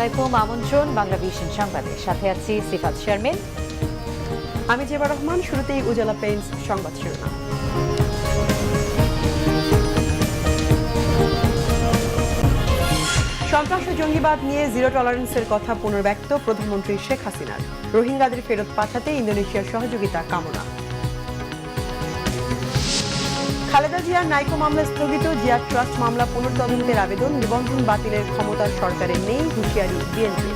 আলাইকুম, আমন্ত্রণ, বাংলা ভিশন সংবাদে। সাথে আছি সিফাত শারমিন। আমি জেবা রহমান, শুরুতেই উজালা পেইন্টস সংবাদ শিরোনাম। সন্ত্রাস ও জঙ্গিবাদ নিয়ে জিরো টলারেন্সের কথা পুনর্ব্যক্ত প্রধানমন্ত্রী শেখ হাসিনার। রোহিঙ্গাদের ফেরত পাঠাতে ইন্দোনেশিয়ার সহযোগিতা কামনা। খালেদা জিয়ার নাইকো মামলা স্থগিত জিয়া ট্রাস্ট মামলা পুনর্তদন্তের আবেদন, নিবন্ধন বাতিলের ক্ষমতা সরকারের নেই, হুঁশিয়ারি বিএনপি।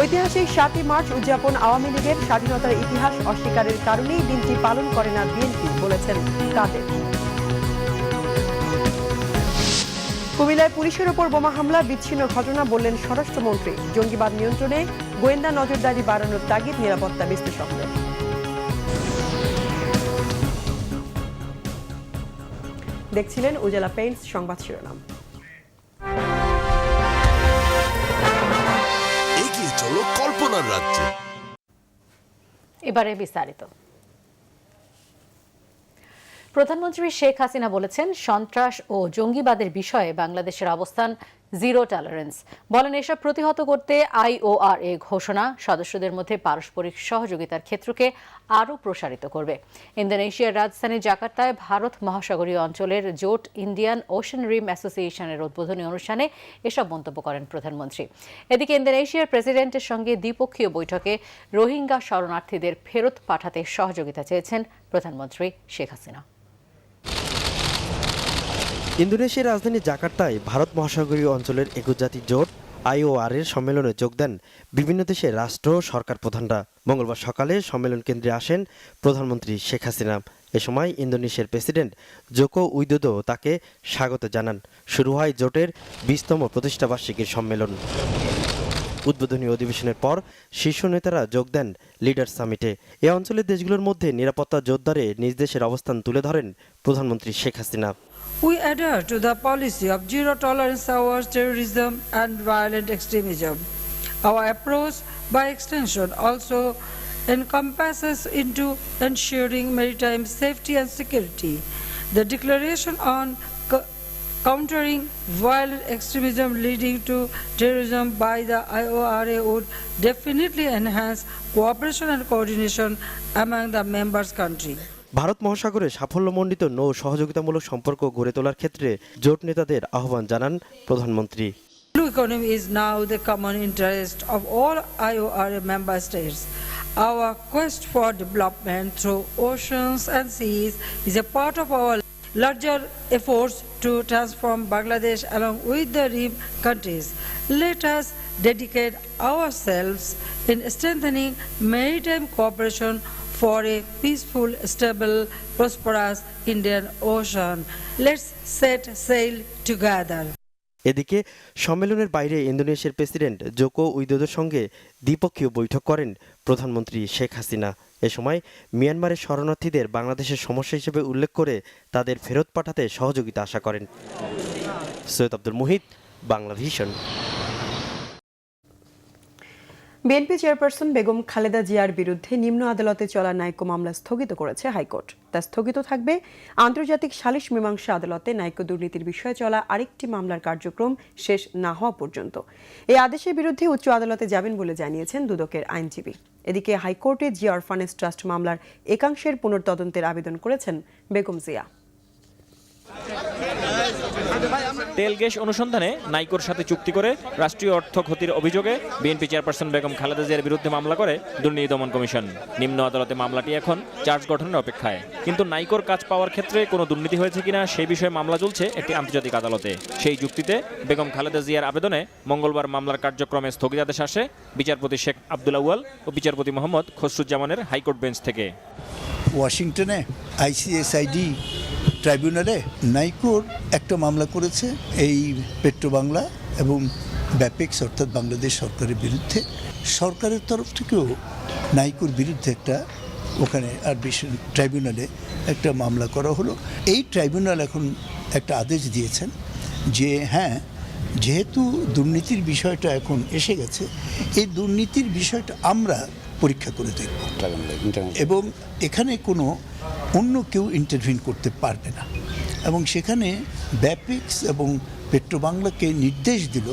ঐতিহাসিক সাতই মার্চ উদযাপন আওয়ামী লীগের স্বাধীনতার ইতিহাস অস্বীকারের কারণেই দিনটি পালন করে না বিএনপি, বলেছেন কাদের কুমিল্লায় পুলিশের ওপর বোমা হামলা, বিচ্ছিন্ন ঘটনা বললেন স্বরাষ্ট্রমন্ত্রী। জঙ্গিবাদ নিয়ন্ত্রণে গোয়েন্দা নজরদারি বাড়ানোর তাগিদ নিরাপত্তা বিশ্লেষকদের। দেখছিলেন উজালা পেইন্টস সংবাদ শিরোনাম। এগিয়ে চলো কল্পনার রাজ্যে। এবারে বিস্তারিত। প্রধানমন্ত্রী শেখ হাসিনা বলেছেন সন্ত্রাস ও জঙ্গিবাদের বিষয়ে বাংলাদেশের অবস্থান জিরো টলারেন্স। বলেন, এসব প্রতিহত করতে আইওআরএ ঘোষণা সদস্যদের মধ্যে পারস্পরিক সহযোগিতার ক্ষেত্রকে আরও প্রসারিত করবে। ইন্দোনেশিয়ার রাজধানী জাকার্তায় ভারত মহাসাগরীয় অঞ্চলের জোট ইন্ডিয়ান ওশন রিম অ্যাসোসিয়েশনের উদ্বোধনী অনুষ্ঠানে এসব মন্তব্য করেন প্রধানমন্ত্রী। এদিকে ইন্দোনেশিয়ার প্রেসিডেন্টের সঙ্গে দ্বিপক্ষীয় বৈঠকে রোহিঙ্গা শরণার্থীদের ফেরত পাঠাতে সহযোগিতা চেয়েছেন প্রধানমন্ত্রী শেখ হাসিনা। ইন্দোনেশিয়ার রাজধানী জাকার্তায় ভারত মহাসাগরীয় অঞ্চলের একুশ জাতি জোট আইওআর এর সম্মেলনে যোগ দেন বিভিন্ন দেশের রাষ্ট্র সরকার প্রধানরা। মঙ্গলবার সকালে সম্মেলন কেন্দ্রে আসেন প্রধানমন্ত্রী শেখ হাসিনা। এ সময় ইন্দোনেশিয়ার প্রেসিডেন্ট জোকো উইদোদো তাকে স্বাগত জানান। শুরু হয় জোটের বিশতম প্রতিষ্ঠাবার্ষিকীর সম্মেলন। উদ্বোধনী অধিবেশনের পর শীর্ষ নেতারা যোগ দেন লিডার সামিটে। এ অঞ্চলের দেশগুলোর মধ্যে নিরাপত্তা জোরদারে নিজ দেশের অবস্থান তুলে ধরেন প্রধানমন্ত্রী Sheikh Hasina. We adhere to the policy of zero tolerance towards terrorism and violent extremism. Our approach, by extension, also encompasses into ensuring maritime safety and security. The declaration on countering violent extremism leading to terrorism by the IORA would definitely enhance cooperation and coordination among the members' countries. Bharat মহাসাগরে সাফল্যমণ্ডিত নৌ সহযোগিতামূলক সম্পর্ক গড়ে তোলার ক্ষেত্রে জোট নেতাদের আহ্বান জানান প্রধানমন্ত্রী Blue economy is now the common interest of all IORA member states. Our quest for development through oceans and seas is a part of our larger efforts to transform Bangladesh along with the RIM countries. Let us dedicate ourselves in strengthening maritime cooperation for a peaceful, stable, prosperous Indian Ocean. Let's set sail together. এদিকে সম্মেলনের বাইরে ইন্দোনেশিয়ার president Joko উইদোদোর সঙ্গে দ্বিপক্ষীয় বৈঠক করেন প্রধানমন্ত্রী শেখ হাসিনা এ সময় মিয়ানমারের শরণার্থীদের বাংলাদেশের সমস্যা হিসেবে উল্লেখ করে তাদের ফেরত পাঠাতে সহযোগিতা আশা করেন Syed Abdul Muhit Bangla vision BNP chairperson Begum Khaleda জিয়ার বিরুদ্ধে নিম্ন আদালতে চলা ন্যায়িক মামলা স্থগিত করেছে হাইকোর্ট। তা স্থগিত থাকবে আন্তর্জাতিক সালিশ মীমাংসা আদালতে ন্যায়িক দুর্নীতির বিষয়ে চলা আরেকটি মামলার কার্যক্রম শেষ না হওয়া পর্যন্ত। এই আদেশের বিরুদ্ধে উচ্চ আদালতে যাবেন বলে জানিয়েছেন দুদকের আইনজীবী। এদিকে হাইকোর্টে জিয়া অরফানেজ ট্রাস্ট মামলার একাংশের পুনর্তদন্তের আবেদন করেছেন বেগম জিয়া। তেল গ্যাস অনুসন্ধানে নাইকোর সাথে চুক্তি করে রাষ্ট্রীয় অর্থ ক্ষতির অভিযোগে বিএনপি চেয়ারপারসন বেগম খালেদা জিয়ার বিরুদ্ধে মামলা করে দুর্নীতি দমন কমিশন। নিম্ন আদালতে মামলাটি এখন চার্জ গঠনের অপেক্ষায়। কিন্তু নাইকোর কাজ পাওয়ার ক্ষেত্রে কোনো দুর্নীতি হয়েছে কিনা সেই বিষয়ে মামলা চলছে একটি আন্তর্জাতিক আদালতে। সেই যুক্তিতে বেগম খালেদা জিয়ার আবেদনে মঙ্গলবার মামলার কার্যক্রমে স্থগিতাদেশ আসে বিচারপতি শেখ আব্দুল আউয়াল ও বিচারপতি মোহাম্মদ খসরুজ্জামানের হাইকোর্ট বেঞ্চ থেকে। ওয়াশিংটনে আইসিএসআইডি ট্রাইব্যুনালে নাইকোর একটা মামলা করেছে এই পেট্রো বাংলা এবং ব্যাপেক্স অর্থাৎ বাংলাদেশ সরকারের বিরুদ্ধে। সরকারের তরফ থেকেও নাইকোর বিরুদ্ধে একটা ওখানে আরবিশন ট্রাইব্যুনালে একটা মামলা করা হলো। এই ট্রাইব্যুনাল এখন একটা আদেশ দিয়েছেন যে হ্যাঁ যেহেতু দুর্নীতির বিষয়টা এখন এসে গেছে এই দুর্নীতির বিষয়টা আমরা পরীক্ষা করে দেখব। এবং এখানে কোনো অন্য কেউ ইন্টারভিন করতে পারবে না। এবং সেখানে ব্যাপিক্স এবং পেট্রোবাংলাকে নির্দেশ দিল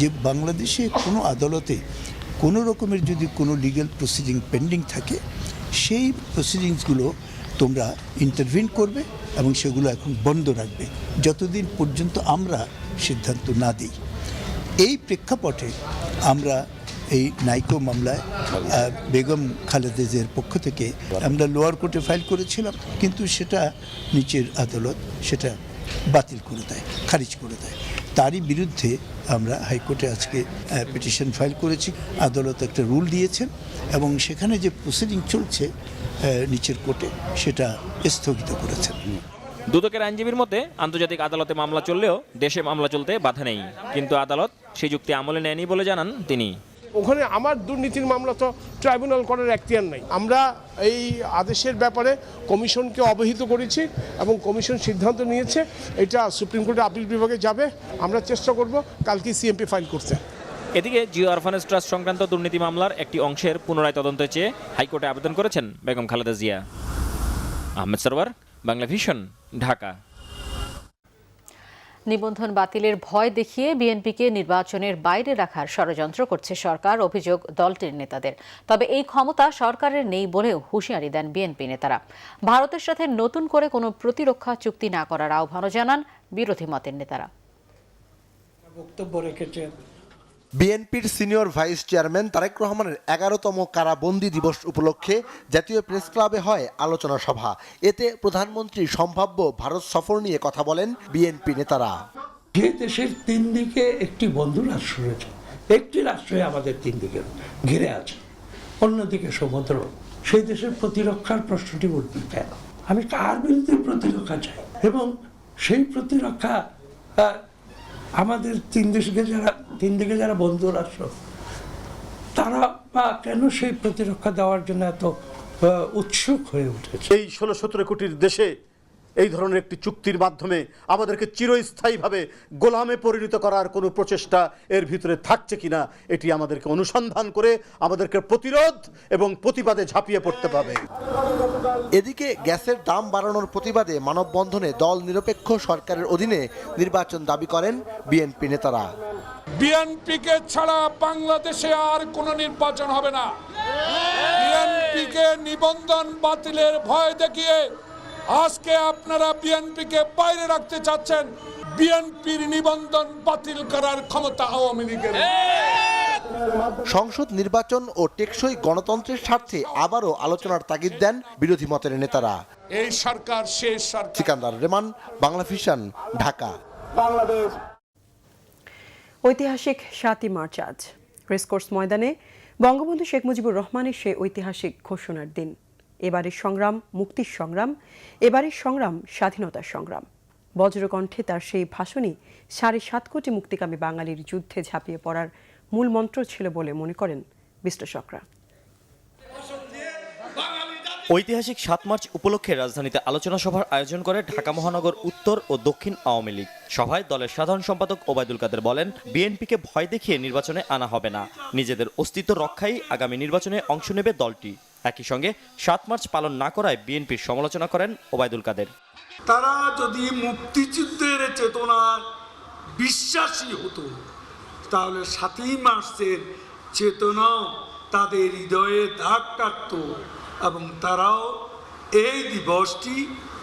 যে বাংলাদেশে কোনো আদালতে কোনো রকমের যদি কোনো লিগ্যাল প্রসিডিং পেন্ডিং থাকে, সেই প্রসিডিংসগুলো তোমরা ইন্টারভিন করবে এবং সেগুলো এখন বন্ধ রাখবে, যতদিন পর্যন্ত আমরা সিদ্ধান্ত না দিই। এই প্রেক্ষাপটে আমরা এই নাইকো মামলায় বেগম খালেদা জিয়ার পক্ষ থেকে আমরা লোয়ার কোর্টে ফাইল করেছিলাম কিন্তু সেটা নিচের আদালত সেটা বাতিল করে দেয় খারিজ করে দেয়। তারই বিরুদ্ধে আমরা হাইকোর্টে আজকে পিটিশন ফাইল করেছি আদালত একটা রুল দিয়েছেন এবং সেখানে যে প্রসিডিং চলছে নিচের কোর্টে সেটা স্থগিত করেছেন। দুদকের আইনজীবীর মতে আন্তর্জাতিক আদালতে মামলা চললেও দেশে মামলা চলতে বাধা নেই কিন্তু আদালত সেই যুক্তি আমলে নেয়নি বলে জানান তিনি। ওখানে আমার দুর্নীতির মামলা তো ট্রাইব্যুনাল করার এখতিয়ার নাই। আমরা এই আদেশের ব্যাপারে কমিশনকে অবহিত করেছি এবং কমিশন সিদ্ধান্ত নিয়েছে, এটা সুপ্রিম কোর্টে আপিল বিভাগে যাবে। আমরা চেষ্টা করব কালকে সিএমপি ফাইল করতে। এদিকে জিও অরফানেজ ট্রাস্ট সংক্রান্ত দুর্নীতি মামলার একটি অংশের পুনরায় তদন্ত চেয়ে হাইকোর্টে আবেদন করেছেন বেগম খালেদা জিয়া। আহমেদ সরওয়ার, বাংলা ভিশন, ঢাকা। নিবন্ধন বাতিলের ভয় দেখিয়ে বিএনপিকে নির্বাচনের বাইরে রাখার ষড়যন্ত্র করছে সরকার, অভিযোগ দলটির নেতাদের। তবে এই ক্ষমতা সরকারের নেই বলেও হুঁশিয়ারি দেন বিএনপি নেতারা। ভারতের সাথে নতুন করে কোনো প্রতিরক্ষা চুক্তি না করার আহ্বানও জানান বিরোধী মতের নেতারা। বক্তব্য রেখেছেন বিএনপির সিনিয়র ভাইস চেয়ারম্যান তারেক রহমানের এগারোতম কারাবন্দি দিবস উপলক্ষে জাতীয় প্রেস ক্লাবে হয় আলোচনা সভা। এতে প্রধানমন্ত্রী সম্ভাব্য ভারত সফর নিয়ে কথা বলেন বিএনপি নেতারা। যে দেশের তিন দিকে একটি বন্ধু রাষ্ট্র রয়েছে, একটি রাষ্ট্রই আমাদের তিন দিকে ঘিরে আছে, অন্যদিকে সমুদ্র। সেই দেশের প্রতিরক্ষার প্রশ্নটি উঠবে কেন? আমি কার বিরুদ্ধে প্রতিরক্ষা চাই? এবং সেই প্রতিরক্ষা আমাদের তিন দেশকে যারা, তিন দিকে যারা বন্ধু রাষ্ট্র তারা বা কেন সেই প্রতিরক্ষা দেওয়ার জন্য এত উৎসুক হয়ে উঠেছে? এই ষোলো সতেরো কোটির দেশে এই ধরনের একটি চুক্তির মাধ্যমে আমাদেরকে চিরস্থায়ীভাবে গোলামে পরিণত করার কোনো প্রচেষ্টা এর ভিতরে থাকছে কিনা এটি আমাদেরকে অনুসন্ধান করে আমাদেরকে প্রতিরোধ এবং প্রতিবাদে ঝাঁপিয়ে পড়তে পাবে। এদিকে গ্যাসের দাম বাড়ানোর প্রতিবাদে মানববন্ধনে দল নিরপেক্ষ সরকারের অধীনে নির্বাচন দাবি করেন বিএনপি নেতারা। বিএনপিকে ছাড়া বাংলাদেশে আর কোনো নির্বাচন হবে না। বিএনপিকে নিবন্ধন বাতিলের ভয় দেখিয়ে আজকে আপনারা বিএনপিকে বাইরে রাখতে চাচ্ছেন বিএনপির নিবন্ধন বাতিল করার ক্ষমতা আওয়ামী লীগের। সংসদ নির্বাচন ও টেকসই গণতন্ত্রের স্বার্থে আবারও আলোচনার তাগিদ দেন বিরোধী মতের নেতারা। এই সরকার শেষ সরকার। সিকান্দার রেমান বাংলা ভিশন ঢাকা। ঐতিহাসিক সাতই মার্চ আজ। রেসকোর্স ময়দানে বঙ্গবন্ধু শেখ মুজিবুর রহমানের সেই ঐতিহাসিক ঘোষণার দিন। এবারের সংগ্রাম, মুক্তির সংগ্রাম, এবারের সংগ্রাম, স্বাধীনতার সংগ্রাম। বজ্রকণ্ঠে তার সেই ভাষণই সাড়ে সাত কোটি মুক্তিকামী বাঙালির যুদ্ধে ঝাঁপিয়ে পড়ার মূল মন্ত্র ছিল বলে মনে করেন বিশ্লেষকরা। ঐতিহাসিক সাত মার্চ উপলক্ষে রাজধানীতে আলোচনা সভার আয়োজন করে ঢাকা মহানগর উত্তর ও দক্ষিণ আওয়ামী লীগ সভায় দলের সাধারণ সম্পাদক ওবায়দুল কাদের বলেন, বিএনপিকে ভয় দেখিয়ে নির্বাচনে আনা হবে না। নিজেদের অস্তিত্ব রক্ষাই আগামী নির্বাচনে অংশ নেবে দলটি। একই সঙ্গে সাত মার্চ পালন না করায় বিএনপির সমালোচনা করেন ওবায়দুল কাদের। তারা যদি মুক্তিযুদ্ধের চেতনা বিশ্বাসী হতো তাহলে সাতই মার্চের চেতনাও তাদের হৃদয়ে দাগ কাটত এবং তারাও এই দিবসটি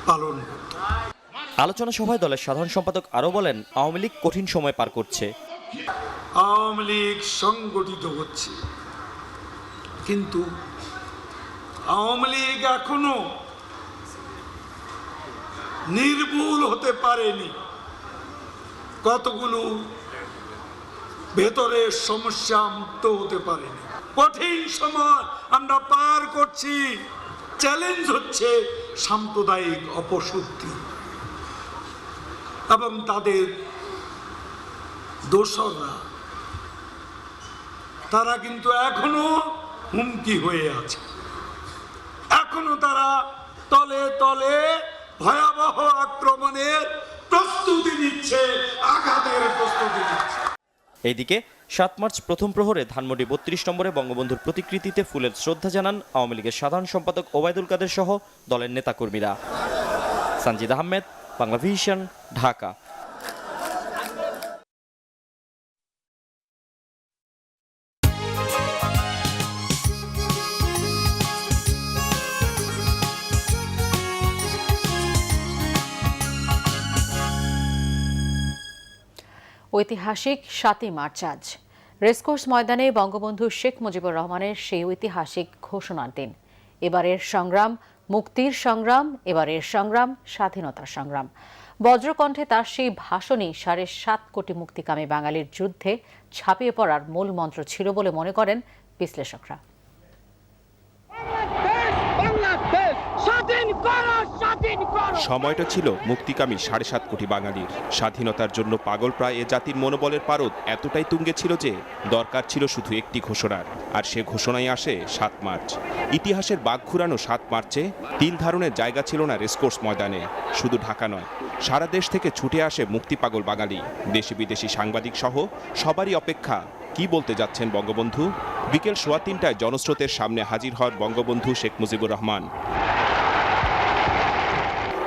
পালন করত। আলোচনা সভায় দলের সাধারণ সম্পাদক আরও বলেন আওয়ামী লীগ কঠিন সময় পার করছে। আওয়ামী লীগ সংগঠিত হচ্ছে। কিন্তু আওয়ামী লীগ এখনও নির্মূল হতে পারেনি। কতগুলো ভেতরের সমস্যা মুক্ত হতে পারেনি। কঠিন সময় আমরা পার করছি। চ্যালেঞ্জ হচ্ছে সাম্প্রদায়িক অপশক্তি এবং তাদের দোসররা। তারা কিন্তু এখনও হুমকি হয়ে আছে। তারা তলে তলে ভয়াবহ আক্রমণের প্রস্তুতি নিচ্ছে, আঘাতের প্রস্তুতি নিচ্ছে। এইদিকে সাত মার্চ প্রথম প্রহরে ধানমন্ডি বত্রিশ নম্বরে বঙ্গবন্ধুর প্রতিকৃতিতে ফুলের শ্রদ্ধা জানান আওয়ামী লীগের সাধারণ সম্পাদক ওবায়দুল কাদের সহ দলের নেতাকর্মীরা। সানজিদ আহমেদ বাংলা ভিশন ঢাকা। ঐতিহাসিক সাতই মার্চ আজ। রেসকোর্স ময়দানে বঙ্গবন্ধু শেখ মুজিবুর রহমানের সেই ঐতিহাসিক ঘোষণার দিন। এবারের সংগ্রাম, মুক্তির সংগ্রাম, এবারের সংগ্রাম, স্বাধীনতার সংগ্রাম। বজ্রকণ্ঠে তার সেই ভাষণই সাড়ে সাত কোটি মুক্তিকামী বাঙালির যুদ্ধে ছাপিয়ে পড়ার মূল মন্ত্র ছিল বলে মনে করেন বিশ্লেষকরা। সময়টা ছিল মুক্তিকামী সাড়ে সাত কোটি বাঙালির। স্বাধীনতার জন্য পাগল প্রায় এ জাতির মনোবলের পারদ এতটাই তুঙ্গে ছিল যে দরকার ছিল শুধু একটি ঘোষণার, আর সে ঘোষণায় আসে সাত মার্চ। ইতিহাসের বাঘ ঘুরানো সাত মার্চে তিল ধারণের জায়গা ছিল না রেসকোর্স ময়দানে, শুধু ঢাকা নয়। সারা দেশ থেকে ছুটে আসে মুক্তি পাগল বাঙালি, দেশি বিদেশি সাংবাদিক সহ সবারই অপেক্ষা, কি বলতে যাচ্ছেন বঙ্গবন্ধু? বিকেল সোয়া তিনটায় জনস্রোতের সামনে হাজির হন বঙ্গবন্ধু শেখ মুজিবুর রহমান।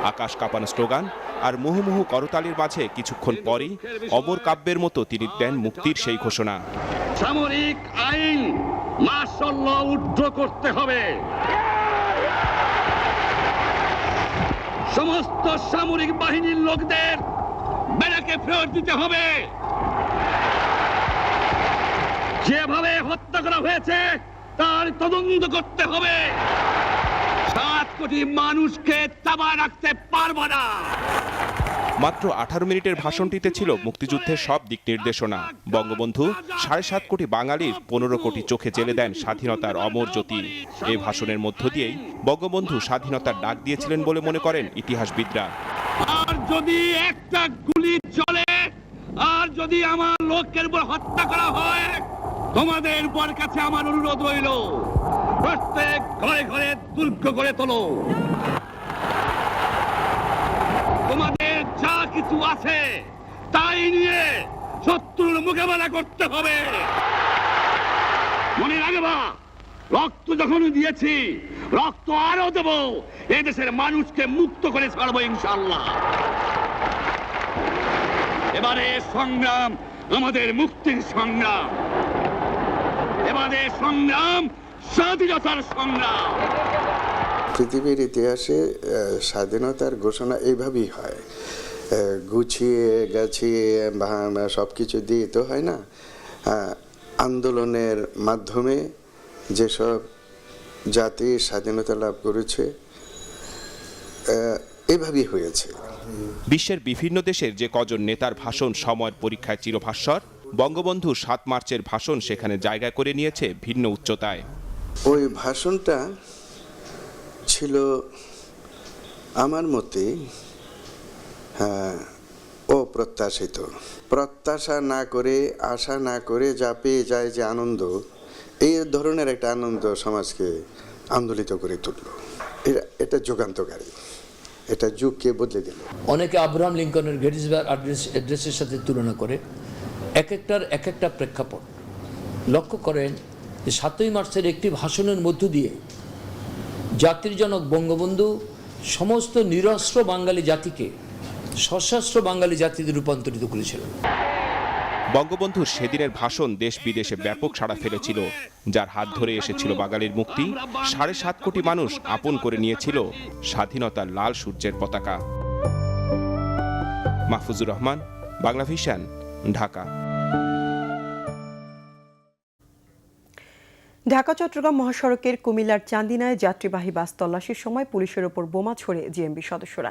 আকাশ কাঁপানো স্লোগান আর মুহুমুহু করতালির মাঝে কিছুক্ষণ পরই অমর কাব্যের মতো তিনি দেন মুক্তির সেই ঘোষণা। সামরিক আইন মার্শাল উদ্ধ করতে হবে। সমস্ত সামরিক বাহিনীর লোকদের বেড়াকে ফেরত দিতে হবে। যেভাবে হত্যা করা হয়েছে, তার তদন্ত করতে হবে। কোটি মানুষকে তাবা রাখতে পারব না। মাত্র আঠারো মিনিটের ভাষণটিতে ছিল মুক্তিযুদ্ধের সব দিক নির্দেশনা। বঙ্গবন্ধু সাড়ে সাত কোটি বাঙালির পনেরো কোটি চোখে জেলে দেন স্বাধীনতার অমর জ্যোতি। এই ভাষণের মধ্য দিয়েই বঙ্গবন্ধু স্বাধীনতার ডাক দিয়েছিলেন বলে মনে করেন ইতিহাসবিদরা। আর যদি একটা গুলি চলে আর যদি আমার লোকের উপর হত্যা করা হয়, তোমাদের উপর কাছে আমার অনুরোধ রইল, প্রত্যেক ঘরে ঘরে দুর্গ করে তোলো। তোমাদের যা কিছু আছে, তাই নিয়ে শত্রুর মোকাবেলা করতে হবে। মনে রাখবা, রক্ত যখন দিয়েছি, রক্ত আরও দেব, এদেশের মানুষকে মুক্ত করে ছাড়বো ইনশাল্লাহ এবারে সংগ্রাম, আমাদের মুক্তির সংগ্রাম। এবারে সংগ্রাম, স্বাধীনতার সংগ্রাম। পৃথিবীর ইতিহাসে স্বাধীনতার ঘোষণা এইভাবেই হয়। গুছিয়ে, গাছিয়ে সব কিছু দিয়ে তো হয় না। আন্দোলনের মাধ্যমে যেসব জাতি স্বাধীনতা লাভ করেছে এভাবেই হয়েছে। বিশ্বের বিভিন্ন দেশের যে কজন নেতার ভাষণ সময়ের পরীক্ষায় চিরভাস্বর, বঙ্গবন্ধু সাত মার্চের ভাষণ সেখানে জায়গা করে নিয়েছে ভিন্ন উচ্চতায়। ওই ভাষণটা ছিল আমার মতে হ্যাঁ অপ্রত্যাশিত। প্রত্যাশা না করে, আশা না করে যা পেয়ে যায় যে আনন্দ, এই ধরনের একটা আনন্দ সমাজকে আন্দোলিত করে তুলল। এটা এটা যুগান্তকারী। এটা যুগকে বদলে দিল। অনেকে আব্রাহাম লিঙ্কনের গেটিসবার অ্যাড্রেস, অ্যাড্রেসের সাথে তুলনা করে এক একটার এক একটা প্রেক্ষাপট। লক্ষ্য করেন যে সাতই মার্চের একটি ভাষণের মধ্য দিয়ে জাতির জনক বঙ্গবন্ধু সমস্ত নিরস্ত্র বাঙালি জাতিকে সশস্ত্র বাঙালি জাতিতে রূপান্তরিত করেছিলেন। বঙ্গবন্ধুর সেদিনের ভাষণ দেশ বিদেশে ব্যাপক সাড়া ফেলেছিল। যার হাত ধরে এসেছিল বাঙালির মুক্তি, সাড়ে সাত কোটি মানুষ আপন করে নিয়েছিল স্বাধীনতার লাল সূর্যের পতাকা। মাহফুজুর রহমান, বাংলা ভিশন, ঢাকা। ঢাকা, চট্টগ্রাম মহাসড়কের কুমিল্লার চান্দিনায় যাত্রীবাহী বাস তল্লাশির সময় পুলিশের ওপর বোমা ছড়ে জিএমবি সদস্যরা।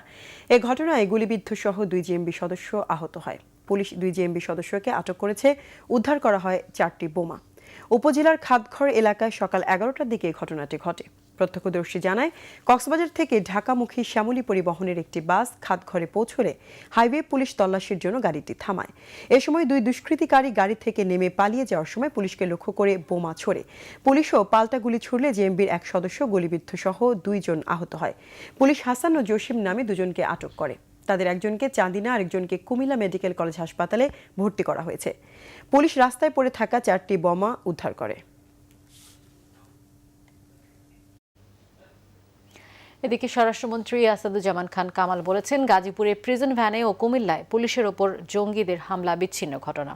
এ ঘটনায় গুলিবিদ্ধ সহ দুই জিএমবি সদস্য আহত হয়। পুলিশ দুই জিএমবি সদস্যকে আটক করেছে। উদ্ধার করা হয় চারটি বোমা। উপজেলার খাদঘর এলাকায় সকাল এগারোটার দিকে ঘটনাটি ঘটে। প্রত্যক্ষদর্শী জানায়, কক্সবাজার থেকে ঢাকামুখী শ্যামলী পরিবহনের একটি বাস খাদঘরে পৌঁছলে হাইওয়ে পুলিশ তল্লাশির জন্য গাড়িটি থামায়। এ সময় দুই দুষ্কৃতিকারী গাড়ি থেকে নেমে পালিয়ে যাওয়ার সময় পুলিশকে লক্ষ্য করে বোমা ছোড়ে। পুলিশও পাল্টা গুলি ছুড়লে জেএমবির এক সদস্য গুলিবিদ্ধ সহ দুইজন আহত হয়। পুলিশ হাসান ও জসিম নামে দুজনকে আটক করে। তাদের একজনকে চাঁদিনা, আরেকজনকে কুমিল্লা মেডিকেল কলেজ হাসপাতালে ভর্তি করা হয়েছে। পুলিশ রাস্তায় পড়ে থাকা চারটি বোমা উদ্ধার করে। এদিকে স্বরাষ্ট্রমন্ত্রী আসাদুজ্জামান খান কামাল বলেছেন গাজীপুরে প্রিজন ভ্যানে ও কুমিল্লায় পুলিশের ওপর জঙ্গিদের হামলা, বিচ্ছিন্ন ঘটনা।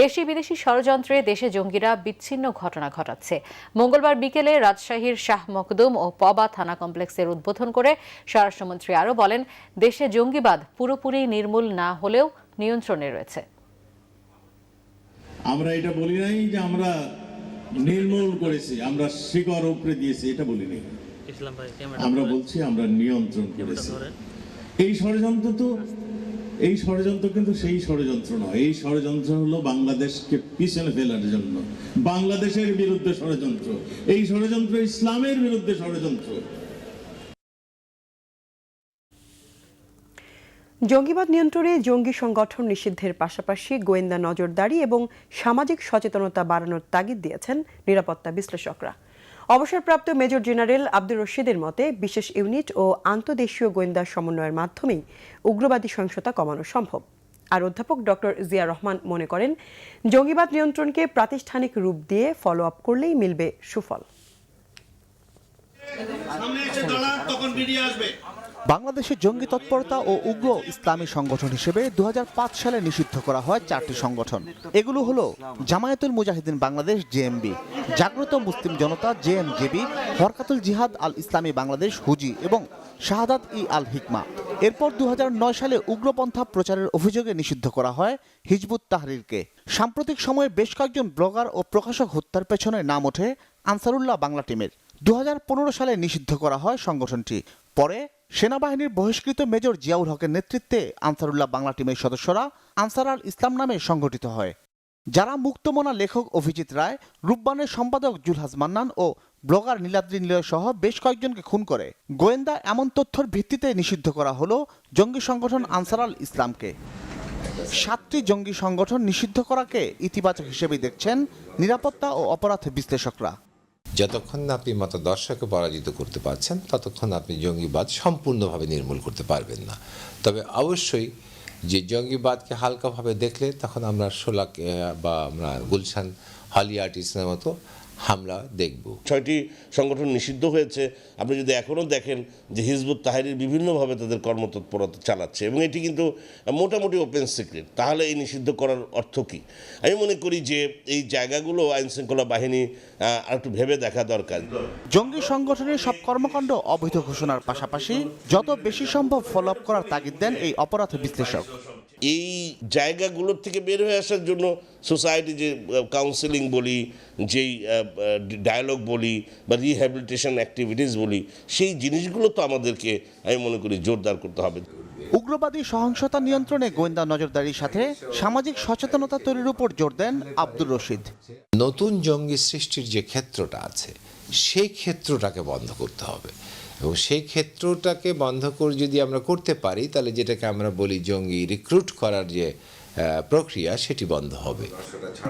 দেশি বিদেশি ষড়যন্ত্রে দেশে জঙ্গিরা বিচ্ছিন্ন ঘটনা ঘটাচ্ছে। মঙ্গলবার বিকেলে রাজশাহীর শাহ মকদুম ও পবা থানা কমপ্লেক্সের উদ্বোধন করে স্বরাষ্ট্রমন্ত্রী আরও বলেন, দেশে জঙ্গিবাদ পুরোপুরি নির্মূল না হলেও নিয়ন্ত্রণে রয়েছে। আমরা এটা বলি নাই যে আমরা নির্মূল করেছি, আমরা শিকড় উপরে দিয়েছি, এটা বলি নাই। আমরা বলছি আমরা নিয়ন্ত্রণ করেছি। এই ষড়যন্ত্র তো এই ষড়যন্ত্র কিন্তু সেই ষড়যন্ত্র নয়। এই ষড়যন্ত্র হলো বাংলাদেশকে পিছনে ফেলার জন্য। বাংলাদেশের বিরুদ্ধে ষড়যন্ত্র। এই ষড়যন্ত্র ইসলামের বিরুদ্ধে ষড়যন্ত্র। জঙ্গিবাদ নিয়ন্ত্রণে জঙ্গি সংগঠন নিষিদ্ধের পাশাপাশি গোয়েন্দা নজরদারি এবং সামাজিক সচেতনতা বাড়ানোর তাগিদ দিয়েছেন নিরাপত্তা বিশ্লেষকরা। অবসরপ্রাপ্ত মেজর জেনারেল আব্দুর রশিদের মতে, বিশেষ ইউনিট ও আন্তদেশীয় গোয়েন্দা সমন্বয়ের মাধ্যমেই উগ্রবাদী সহিংসতা কমানো সম্ভব। আর অধ্যাপক ডক্টর জিয়া রহমান মনে করেন, জঙ্গিবাদ নিয়ন্ত্রণকে প্রাতিষ্ঠানিক রূপ দিয়ে ফলো আপ করলেই মিলবে সুফল। বাংলাদেশে জঙ্গি তৎপরতা ও উগ্র ইসলামী সংগঠন হিসেবে দু হাজার পাঁচ সালে নিষিদ্ধ করা হয় চারটি সংগঠন। এগুলো হলো জামায়াতুল মুজাহিদিন বাংলাদেশ জেএমবি জাগ্রত মুসলিম জনতা জেএমজেবি হরকাতুল জিহাদ আল ইসলামী বাংলাদেশ, হুজি এবং শাহাদাত ই আল হিকমা। এরপর দু হাজার নয় সালে উগ্রপন্থা প্রচারের অভিযোগে নিষিদ্ধ করা হয় হিজবুত তাহরিরকে। সাম্প্রতিক সময়ে বেশ কয়েকজন ব্লগার ও প্রকাশক হত্যার পেছনে নাম ওঠে আনসারুল্লাহ বাংলা টিমের। দু হাজার পনেরো সালে নিষিদ্ধ করা হয় সংগঠনটি। পরে সেনাবাহিনীর বহিষ্কৃত মেজর জিয়াউল হকের নেতৃত্বে আনসারুল্লাহ বাংলা টিমের সদস্যরা আনসার আল ইসলাম নামে সংগঠিত হয়, যারা মুক্তমনা লেখক অভিজিৎ রায়, রূপবানের সম্পাদক জুলহাজ মান্নান ও ব্লগার নীলাদ্রি নিলয় সহ বেশ কয়েকজনকে খুন করে। গোয়েন্দা এমন তথ্যের ভিত্তিতে নিষিদ্ধ করা হলো জঙ্গি সংগঠন আনসার আল ইসলামকে। সাতটি জঙ্গি সংগঠন নিষিদ্ধ করাকে ইতিবাচক হিসেবে দেখছেন নিরাপত্তা ও অপরাধ বিশ্লেষকরা। যতক্ষণ না আপনি মতদর্শকে পরাজিত করতে পারছেন, ততক্ষণ আপনি জঙ্গিবাদ সম্পূর্ণভাবে নির্মূল করতে পারবেন না। তবে অবশ্যই যে জঙ্গিবাদকে হালকাভাবে দেখলে তখন আমরা সোলাক বা আমরা গুলশান হলি আর্টিস্টের মতো হামলা দেখব। ছয়টি সংগঠন নিষিদ্ধ হয়েছে। আপনি যদি এখনও দেখেন যে হিজবুত তাহারির বিভিন্নভাবে তাদের কর্মতৎপরতা চালাচ্ছে এবং এটি কিন্তু মোটামুটি ওপেন সিক্রেট তাহলে এই নিষিদ্ধ করার অর্থ কী? আমি মনে করি যে এই জায়গাগুলো আইনশৃঙ্খলা বাহিনী আর একটু ভেবে দেখা দরকার। জঙ্গি সংগঠনের সব কর্মকাণ্ড অবৈধ ঘোষণার পাশাপাশি যত বেশি সম্ভব ফলো আপ করার তাগিদ দেন এই অপরাধ বিশ্লেষক। এই জায়গাগুলোর থেকে বের হয়ে আসার জন্য সোসাইটি যে কাউন্সিলিং বলি যেই ডায়ালগ বলি বা রিহ্যাবিলিটেশন অ্যাক্টিভিটিস বলি সেই জিনিসগুলো তো আমাদেরকে আমি মনে করি জোরদার করতে হবে। উগ্রবাদী সহিংসতা নিয়ন্ত্রণে গোয়েন্দা নজরদারির সাথে সামাজিক সচেতনতা তৈরির উপর জোর দেন আব্দুর রশিদ। নতুন জঙ্গি সৃষ্টির যে ক্ষেত্রটা আছে সেই ক্ষেত্রটাকে বন্ধ করতে হবে। এবং সেই ক্ষেত্রটাকে বন্ধ করে যদি আমরা করতে পারি, তাহলে যেটাকে আমরা বলি জঙ্গি রিক্রুট করার যে প্রক্রিয়া, সেটি বন্ধ হবে।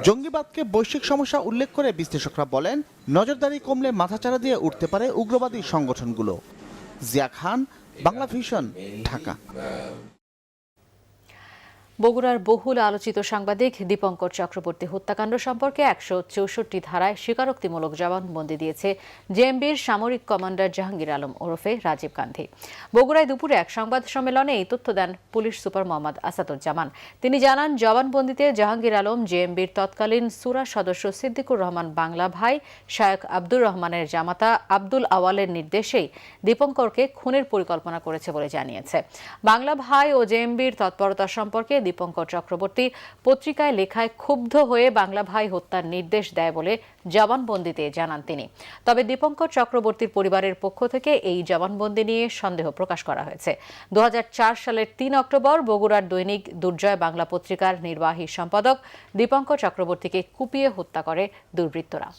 জঙ্গিবাদকে বৈশ্বিক সমস্যা উল্লেখ করে বিশ্লেষকরা বলেন, নজরদারি কমলে মাথাচাড়া দিয়ে উঠতে পারে উগ্রবাদী সংগঠনগুলো। জিয়া খান, বাংলা ভিশন, ঢাকা। বগুড়ার বহুল আলোচিত সাংবাদিক দীপঙ্কর চক্রবর্তী হত্যাকাণ্ড সম্পর্কে একশো চৌষট্টি ধারায় স্বীকারোক্তিমূলক জবানবন্দি দিয়েছে জেএমবির সামরিক কমান্ডার জাহাঙ্গীর আলম ওরফে রাজীব গান্ধী। বগুড়ায় দুপুরে এক সংবাদ সম্মেলনে এই তথ্য দেন পুলিশ সুপার মোহাম্মদ আসাদুজ্জামান। তিনি জানান, জবানবন্দিতে জাহাঙ্গীর আলম, জেএমবির তৎকালীন সুরা সদস্য সিদ্দিকুর রহমান বাংলা ভাই শায়ক আব্দুর রহমানের জামাতা আব্দুল আওয়ালের নির্দেশেই দীপঙ্করকে খুনের পরিকল্পনা করেছে বলে জানিয়েছে। বাংলা ভাই ও জেএমবির তৎপরতা সম্পর্কে দীপঙ্কর চক্রবর্তী পত্রিকায় লেখায় ক্ষুব্ধ হয়ে বাংলা ভাই হত্যার নির্দেশ দেয় বলে জবানবন্দিতে জানান তিনি। তবে দীপঙ্কর চক্রবর্তীর পরিবারের পক্ষ থেকে এই জবানবন্দি নিয়ে সন্দেহ প্রকাশ করা হয়েছে। দু হাজার চার সালের তিন অক্টোবর বগুড়ার দৈনিক দুর্জয় বাংলা পত্রিকার নির্বাহী সম্পাদক দীপঙ্কর চক্রবর্তীকে কুপিয়ে হত্যা করে দুর্বৃত্তরা।